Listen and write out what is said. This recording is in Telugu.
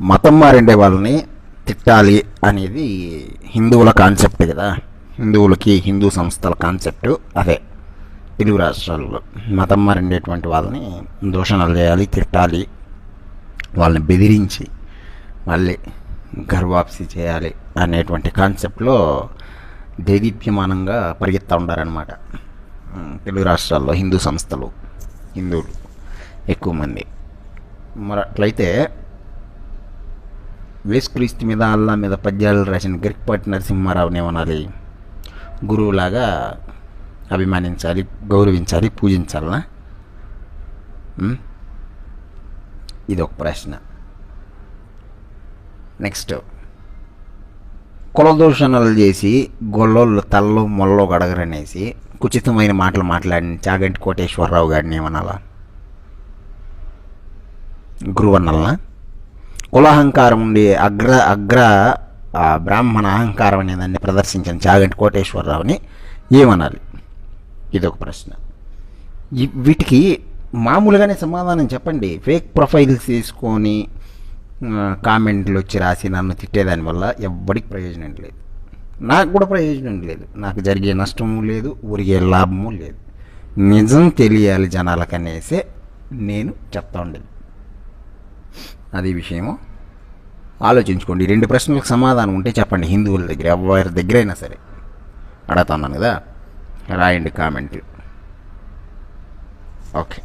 మతం మారిండే వాళ్ళని తిట్టాలి అనేది హిందువుల కాన్సెప్ట్ కదా. హిందువులకి హిందూ సంస్థల కాన్సెప్ట్ అదే. తెలుగు రాష్ట్రాల్లో మతం మారిండేటువంటి వాళ్ళని దూషణలు చేయాలి తిట్టాలి. వాళ్ళని బెదిరించి మళ్ళీ గర్వాప్సి చేయాలి అనేటువంటి కాన్సెప్ట్లో దేదీప్యమానంగా పరిగెత్తా ఉండారనమాట తెలుగు రాష్ట్రాల్లో హిందూ సంస్థలు హిందువులు ఎక్కువ మంది. మరి అట్లయితే వేసుక్రీస్తు మీద అల్లా మీద పద్యాలు రాసిన గరికపాటి నరసింహారావుని ఏమనాలి? గురువులాగా అభిమానించాలి గౌరవించాలి పూజించాలనా? ఇది ఒక ప్రశ్న. నెక్స్ట్. కులదూషణలు చేసి గొల్లోళ్ళు తల్లో మొల్లో గడగరనేసి కుచితమైన మాటలు మాట్లాడిన చాగంటి కోటేశ్వరరావు గారిని ఏమనాలా? గురువన్నల్లా కులహంకారం ఉండి అగ్ర అగ్ర ఆ, బ్రాహ్మణ అహంకారం అనేదాన్ని ప్రదర్శించిన చాగంటి కోటేశ్వరరావుని ఏమనాలి? ఇదొక ప్రశ్న. వీటికి మామూలుగానే సమాధానం చెప్పండి. ఫేక్ ప్రొఫైల్స్ తీసుకొని కామెంట్లు వచ్చి రాసి నన్ను తిట్టేదాని వల్ల ఎవ్వడికి ప్రయోజనం లేదు. నాకు కూడా ప్రయోజనం లేదు. నాకు జరిగే నష్టము లేదు ఒరిగే లాభము లేదు. నిజం తెలియాలి జనాలకనేసే నేను చెప్తా ఉండేది. అది విషయము. ఆలోచించుకోండి. రెండు ప్రశ్నలకు సమాధానం ఉంటే చెప్పండి. హిందువుల దగ్గర ఎవరి దగ్గర అయినా సరే అడుగుతున్నాను కదా? రాయండి కామెంట్ ఓకే.